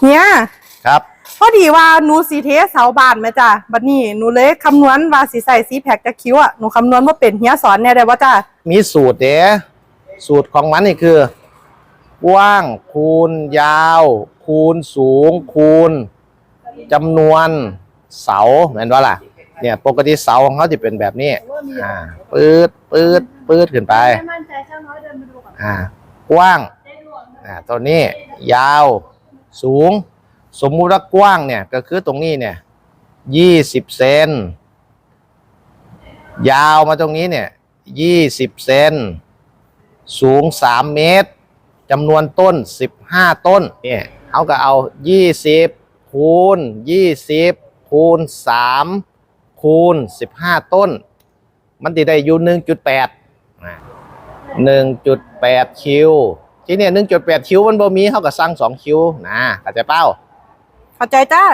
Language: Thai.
เฮียครับ พอดีว่าหนูสีเทเสาบานไหมจ้ะบัดนี้หนูเลยคำนวณว่าสีใส่สีแพ็กจะคิ้วอะหนูคำนวณว่าเป็นเฮียสอนแน่ได้ว่าจ้ะมีสูตรเด้สูตรของมันนี่คือกว้างคูณยาว คูณสูง คูณจำนวนเสาเหมือนว่าล่ะ เนี่ยปกติเสาของเขาจะเป็นแบบนี้อ่าปืดปืดปืดขึ้นไปไม่มั่นใจช่างน้อยเดินไปดูก่อนอ่ากว้างได้ดวงอ่าตัวนี้ยาว สูง สมมุติว่ากว้างเนี่ยก็คือตรงนี้เนี่ยยี่สิบเซนยาวมาตรงนี้เนี่ยยี่สิบเซนสูงสามเมตรจำนวนต้นสิบห้าต้นเนี่ยเขาก็เอายี่สิบคูณยี่สิบคูณสามคูณสิบห้าต้น มันติได้อยู่หนึ่งจุดแปดหนึ่งจุดแปดคิว ที่เนี่ยหนึ่งจุดแปดคิวมันบ่มีเขาก็สั่งสองคิวนะเข้าใจเป้า เข้าใจจ้า